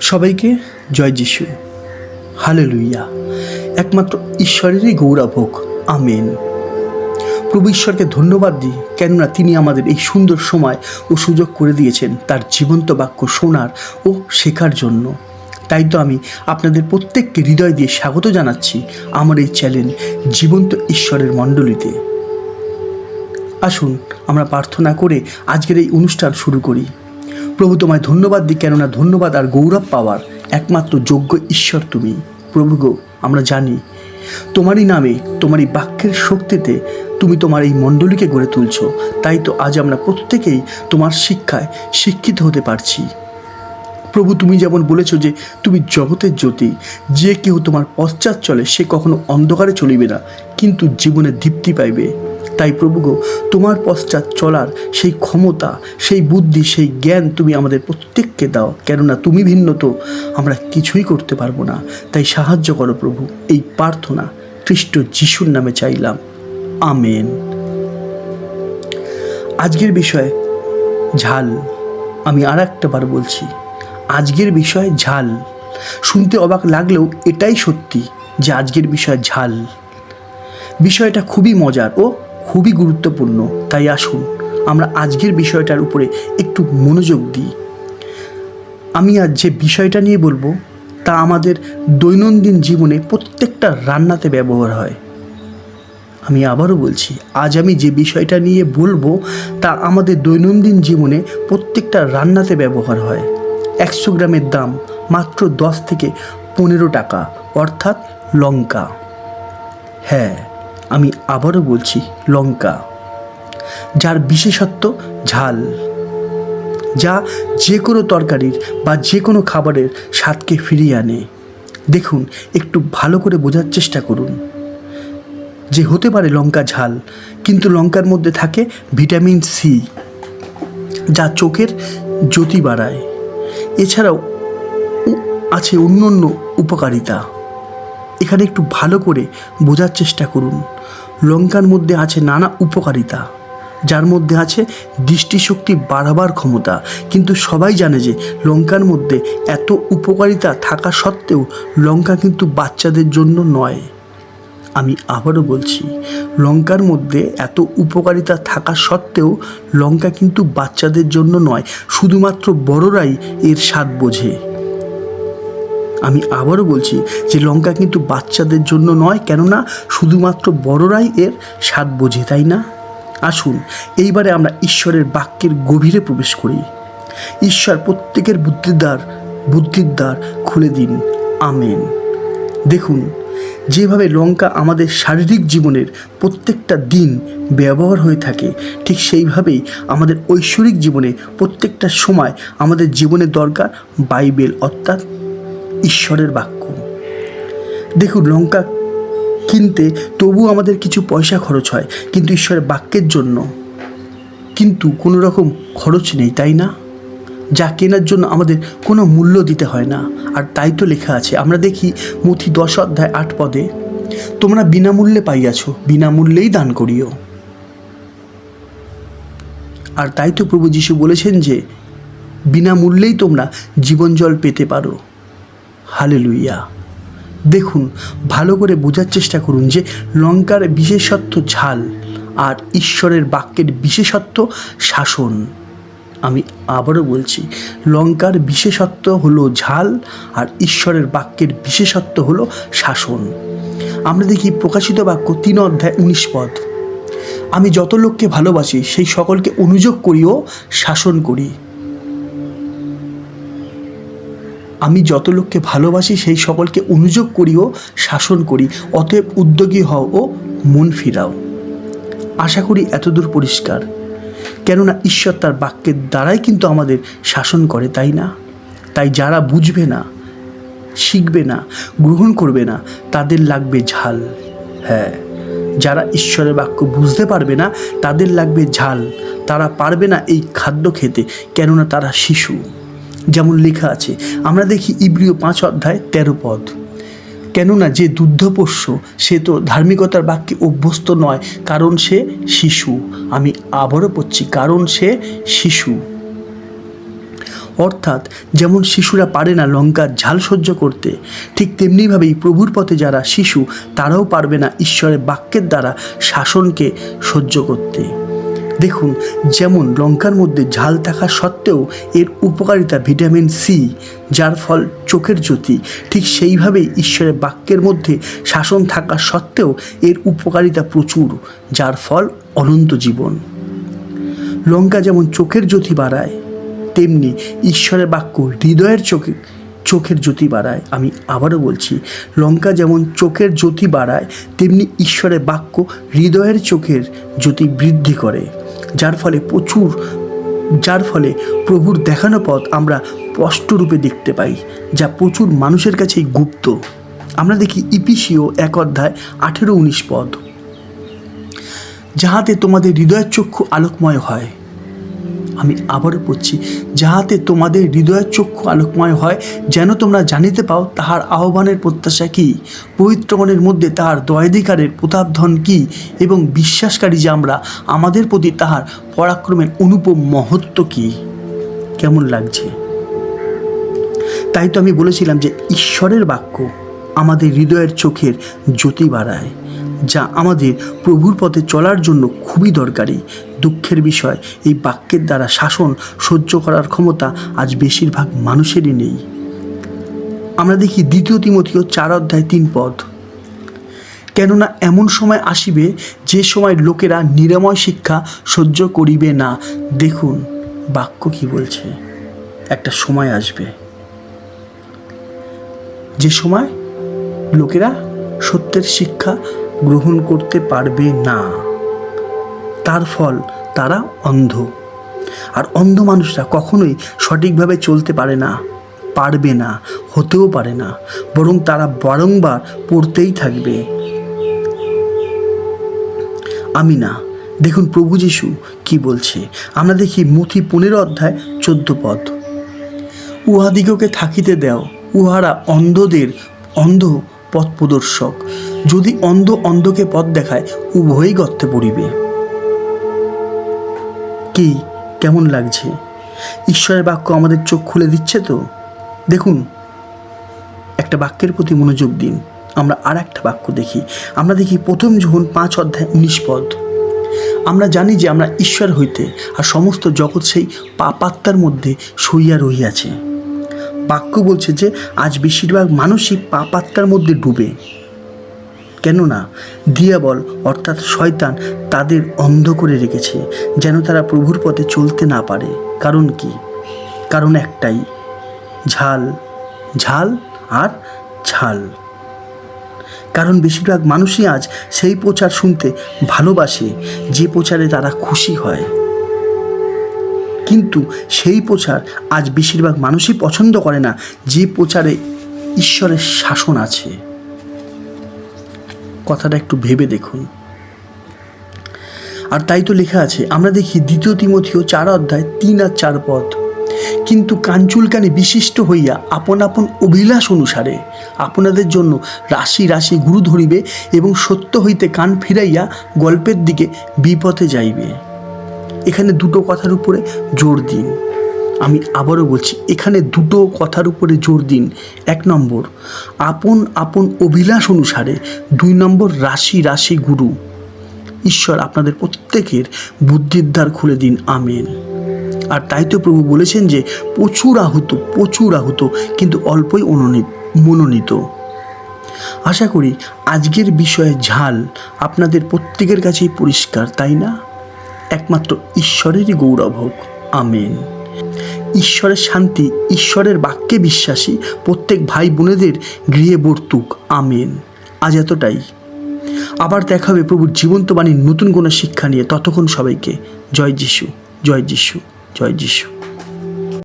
সবাইকে জয় যিশু। হালে লুইয়া একমাত্র ঈশ্বরেরই গৌরব হোক। আমেন। প্রভু ঈশ্বরকে ধন্যবাদ দিই, কেননা তিনি আমাদের এই সুন্দর সময় ও সুযোগ করে দিয়েছেন তার জীবন্ত বাক্য শোনার ও শেখার জন্য। তাই তো আমি আপনাদের প্রত্যেককে হৃদয় দিয়ে স্বাগত জানাচ্ছি আমার এই চ্যানেল জীবন্ত ঈশ্বরের মণ্ডলীতে। আসুন, আমরা প্রার্থনা করে আজকের এই অনুষ্ঠান শুরু করি। প্রভু তোমায় ধন্যবাদ দিই, কেননা ধন্যবাদ আর গৌরব পাওয়ার একমাত্র যোগ্য ঈশ্বর তুমি। প্রভু গো, আমরা জানি তোমারই নামে, তোমারই বাক্যের শক্তিতে তুমি তোমার এই মণ্ডলীকে গড়ে তুলছ। তাই তো আজ আমরা প্রত্যেকেই তোমার শিক্ষায় শিক্ষিত হতে পারছি। প্রভু, তুমি যেমন বলেছ যে তুমি জগতের জ্যোতি, যে কেউ তোমার পশ্চাৎ চলে, সে কখনো অন্ধকারে চলিবে না, কিন্তু জীবনে দীপ্তি পাইবে। তাই প্রভু গো, তোমার পশ্চাৎ চলার সেই ক্ষমতা, সেই বুদ্ধি, সেই জ্ঞান তুমি আমাদের প্রত্যেককে দাও। কেননা তুমি ভিন্ন তো, আমরা কিছুই করতে পারব না। তাই সাহায্য করো প্রভু, এই প্রার্থনা খ্রিস্ট যিশুর নামে চাইলাম। আমেন। আজকের বিষয় ঝাল। আমি আর একটা বার বলছি, আজকের বিষয় ঝাল। শুনতে অবাক লাগলেও এটাই সত্যি যে আজকের বিষয় ঝাল। বিষয়টা খুবই মজার, ও খুবই গুরুত্বপূর্ণ। তাই আসুন, আমরা আজকের বিষয়টার উপরে একটু মনোযোগ দিই। আমি আজ যে বিষয়টা নিয়ে বলব, তা আমাদের দৈনন্দিন জীবনে প্রত্যেকটা রান্নাতে ব্যবহার হয়। আমি আবারও বলছি, আজ আমি যে বিষয়টা নিয়ে বলব, তা আমাদের দৈনন্দিন জীবনে প্রত্যেকটা রান্নাতে ব্যবহার হয়। একশো গ্রামের দাম মাত্র দশ থেকে পনেরো টাকা, অর্থাৎ লঙ্কা। হ্যাঁ আমি আবারও বলছি, লঙ্কা, যার বিশেষত্ব ঝাল। যা যে কোনো তরকারির বা যে কোনো খাবারের স্বাদকে ফিরিয়ে আনে। দেখুন, একটু ভালো করে বোঝার চেষ্টা করুন। যে হতে পারে লঙ্কা ঝাল, কিন্তু লঙ্কার মধ্যে থাকে ভিটামিন সি যা চোখের জ্যোতি বাড়ায়। এছাড়াও আছে অন্য অন্য উপকারিতা। এখানে একটু ভালো করে বোঝার চেষ্টা করুন। লঙ্কার মধ্যে আছে নানা উপকারিতা। যার মধ্যে আছে দৃষ্টিশক্তি বাড়াবার ক্ষমতা। কিন্তু সবাই জানে যে লঙ্কার মধ্যে এত উপকারিতা থাকা সত্ত্বেও লঙ্কা কিন্তু বাচ্চাদের জন্য নয়। আমি আবারও বলছি, লঙ্কার মধ্যে এত উপকারিতা থাকা সত্ত্বেও লঙ্কা কিন্তু বাচ্চাদের জন্য নয়। শুধুমাত্র বড়রাই এর স্বাদ বোঝে। আমি আবারও বলছি যে লঙ্কা কিন্তু বাচ্চাদের জন্য নয়, কেননা শুধুমাত্র বড়রাই এর স্বাদ বোঝে, তাই না? আসুন, এইবারে আমরা ঈশ্বরের বাক্যের গভীরে প্রবেশ করি। ঈশ্বর প্রত্যেকের বুদ্ধির দ্বার বুদ্ধির দ্বার খুলে দিন। আমেন। দেখুন, যেভাবে লঙ্কা আমাদের শারীরিক জীবনের প্রত্যেকটা দিন ব্যবহার হয়ে থাকে, ঠিক সেইভাবেই আমাদের ঐশ্বরিক জীবনে প্রত্যেকটা সময় আমাদের জীবনে দরকার বাইবেল, অর্থাৎ ঈশ্বরের বাক্য। দেখুন, লঙ্কা কিনতে তবু আমাদের কিছু পয়সা খরচ হয়, কিন্তু ঈশ্বরের বাক্যের জন্য কিন্তু কোনো রকম খরচ নেই, তাই না? যা কেনার জন্য আমাদের কোনো মূল্য দিতে হয় না। আর তাই তো লেখা আছে, আমরা দেখি মথি দশ অধ্যায় আট পদে, তোমরা বিনামূল্যে পাইয়াছ, বিনামূল্যেই দান করিও। আর তাই তো প্রভু যিশু বলেছেন যে, বিনামূল্যেই তোমরা জীবন জল পেতে পারো। হালেলুইয়া দেখুন, ভালো করে বোঝার চেষ্টা করুন যে লঙ্কার বিশেষত্ব ঝাল আর ঈশ্বরের বাক্যের বিশেষত্ব শাসন। আমি আবারও বলছি, লঙ্কার বিশেষত্ব হলো ঝাল আর ঈশ্বরের বাক্যের বিশেষত্ব হলো শাসন। আমরা দেখি প্রকাশিত বাক্য তিন অধ্যায় উনিশ পদ। আমি যত লোককে ভালোবাসি, সেই সকলকে অনুযোগ করিও, শাসন করি। আমি যত লোককে ভালোবাসি, সেই সকলকে অনুযোগ করিও, শাসন করি। অতএব উদ্যোগী হও ও মন ফিরাও। আশা করি এতদূর পরিষ্কার। কেননা ঈশ্বর তার বাক্যের দ্বারাই কিন্তু আমাদের শাসন করে, তাই না? তাই যারা বুঝবে না, শিখবে না, গ্রহণ করবে না, তাদের লাগবে ঝাল। হ্যাঁ যারা ঈশ্বরের বাক্য বুঝতে পারবে না, তাদের লাগবে ঝাল। তারা পারবে না এই খাদ্য খেতে, কেননা তারা শিশু। যেমন লেখা আছে। আমরা দেখি ইব্রিয় পাঁচ অধ্যায় তেরো পদ। কেননা যে দুগ্ধপোষ্য, সে তো ধার্মিকতার বাক্যে অভ্যস্ত নয়, কারণ সে শিশু। আমি আবারও পড়ছি, কারণ সে শিশু। অর্থাৎ যেমন শিশুরা পারে না লঙ্কার ঝাল সহ্য করতে, ঠিক তেমনিভাবেই প্রভুর পথে যারা শিশু, তারাও পারবে না ঈশ্বরের বাক্যের দ্বারা শাসনকে সহ্য করতে। দেখুন, যেমন লঙ্কার মধ্যে ঝাল থাকা সত্ত্বেও এর উপকারিতা ভিটামিন সি যার ফল চোখের জ্যোতি। ঠিক সেইভাবেই ঈশ্বরের বাক্যের মধ্যে শাসন থাকা সত্ত্বেও এর উপকারিতা প্রচুর, যার ফল অনন্ত জীবন। লঙ্কা যেমন চোখের জ্যোতি বাড়ায়, তেমনি ঈশ্বরের বাক্য হৃদয়ের চোখে, চোখের জ্যোতি বাড়ায়, আমি আবারও বলছি, লঙ্কা যেমন চোখের জ্যোতি বাড়ায়, তেমনি ঈশ্বরের বাক্য হৃদয়ের চোখের জ্যোতি বৃদ্ধি করে। যার ফলে প্রচুর, যার ফলে প্রভুর দেখানো পথ আমরা স্পষ্টরূপে দেখতে পাই, যা প্রচুর মানুষের কাছেই গুপ্ত। আমরা দেখি ইপিসিও এক অধ্যায় আঠেরো উনিশ পদ। যাহাতে তোমাদের হৃদয়ের চক্ষু আলোকময় হয় আমি আবারও পড়ছি যাহাতে তোমাদের হৃদয়ের চক্ষু আলোকময় হয়, যেন তোমরা জানিতে পাও তাহার আহ্বানের প্রত্যাশা কি? পবিত্রগণের মধ্যে তাহার দয়াধিকারের প্রতাপধন কি? এবং বিশ্বাসকারী যে আমরা, আমাদের প্রতি তাহার পরাক্রমের অনুপম মহত্ব কি? কেমন লাগছে? তাই তো আমি বলেছিলাম যে ঈশ্বরের বাক্য আমাদের হৃদয়ের চোখের জ্যোতি বাড়ায়। যা আমাদের প্রভুর পথে চলার জন্য খুবই দরকারি। দুঃখের বিষয়, এই বাক্যের দ্বারা শাসন সহ্য করার ক্ষমতা আজ বেশিরভাগ মানুষেরই নেই। আমরা দেখি দ্বিতীয় তিমতীয় চার অধ্যায় তিন পদ। কেননা এমন সময় আসিবে যে সময় লোকেরা নিরাময় শিক্ষা সহ্য করিবে না। দেখুন, বাক্য কি বলছে। একটা সময় আসবে। যে সময় লোকেরা সত্যের শিক্ষা গ্রহণ করতে পারবে না। তার ফল তারা অন্ধ। আর অন্ধ মানুষরা কখনোই সঠিকভাবে চলতে পারে না, পারবে না, হতেও পারে না, বরং তারা বারংবার পড়তেই থাকবে। আমি না দেখুন প্রভু যিশু কি বলছে। আমরা দেখি মুথি পনেরো অধ্যায় চোদ্দ পদ। উহাদিগকে থাকিতে দেও, উহারা অন্ধদের অন্ধ পথ প্রদর্শক। যদি অন্ধ অন্ধকে পথ দেখায়, উভয়ই গর্তে পড়িবে। কি, কেমন লাগছে? ঈশ্বরের বাক্য আমাদের চোখ খুলে দিচ্ছে তো? দেখুন, একটা বাক্যের প্রতি মনোযোগ দিন। আমরা আর একটা বাক্য দেখি। আমরা দেখি প্রথম যখন পাঁচ অধ্যায় উনিশ পদ। আমরা জানি যে আমরা ঈশ্বর হইতে আর সমস্ত জগৎ সেই পাপাত্মার মধ্যে শুইয়া রহিয়াছে। বাক্য বলছে যে, আজ বেশিরভাগ মানুষই পাপাত্মার মধ্যে ডুবে। কেননা, দিয়াবল অর্থাৎ শয়তান তাদের অন্ধ করে রেখেছে, যেন তারা প্রভুর পথে চলতে না পারে। কারণ কি? কারণ একটাই, ঝাল ঝাল আর ঝাল। কারণ বেশিরভাগ মানুষই আজ সেই প্রচার শুনতে ভালোবাসে, যে প্রচারে তারা খুশি হয়। কিন্তু সেই প্রচার আজ বেশিরভাগ মানুষই পছন্দ করে না, যে প্রচারে ঈশ্বরের শাসন আছে। কথাটা একটু ভেবে দেখুন। আর তাই তো লেখা আছে, আমরা দেখি দ্বিতীয় তিমথিও চার অধ্যায় তিন আর চার পদ। কিন্তু কাঞ্চুলকানে বিশিষ্ট হইয়া আপন আপন অভিলাষ অনুসারে আপনাদের জন্য রাশি রাশি গুরু ধরিবে এবং সত্য হইতে কান ফিরাইয়া গল্পের দিকে বিপথে যাইবে। এখানে দুটো কথার উপরে জোর দিন। আমি আবারও বলছি, এখানে দুটো কথার উপরে জোর দিন। এক নম্বর, আপন আপন অভিলাষ অনুসারে। দুই নম্বর, রাশি রাশি গুরু। ঈশ্বর আপনাদের প্রত্যেকের বুদ্ধির দ্বার খুলে দিন, আমেন। আর তাই তো প্রভু বলেছেন যে, প্রচুর আহত প্রচুর আহত, কিন্তু অল্পই অনুনীত মনোনীত। আশা করি আজকের বিষয়ে ঝাল আপনাদের প্রত্যেকের কাছেই পরিষ্কার, তাই না? একমাত্র ঈশ্বরেরই গৌরব হোক। আমেন। ঈশ্বরের শান্তি, ঈশ্বরের বাক্যে বিশ্বাসী প্রত্যেক ভাই বোনেদের গৃহে বর্তুক। আমেন। আজ এতটাই। আবার দেখা হবে প্রভুর জীবন্তবাণীর নতুন কোনো শিক্ষা নিয়ে। ততক্ষণ সবাইকে জয় যিশু জয় যিশু জয় যিশু।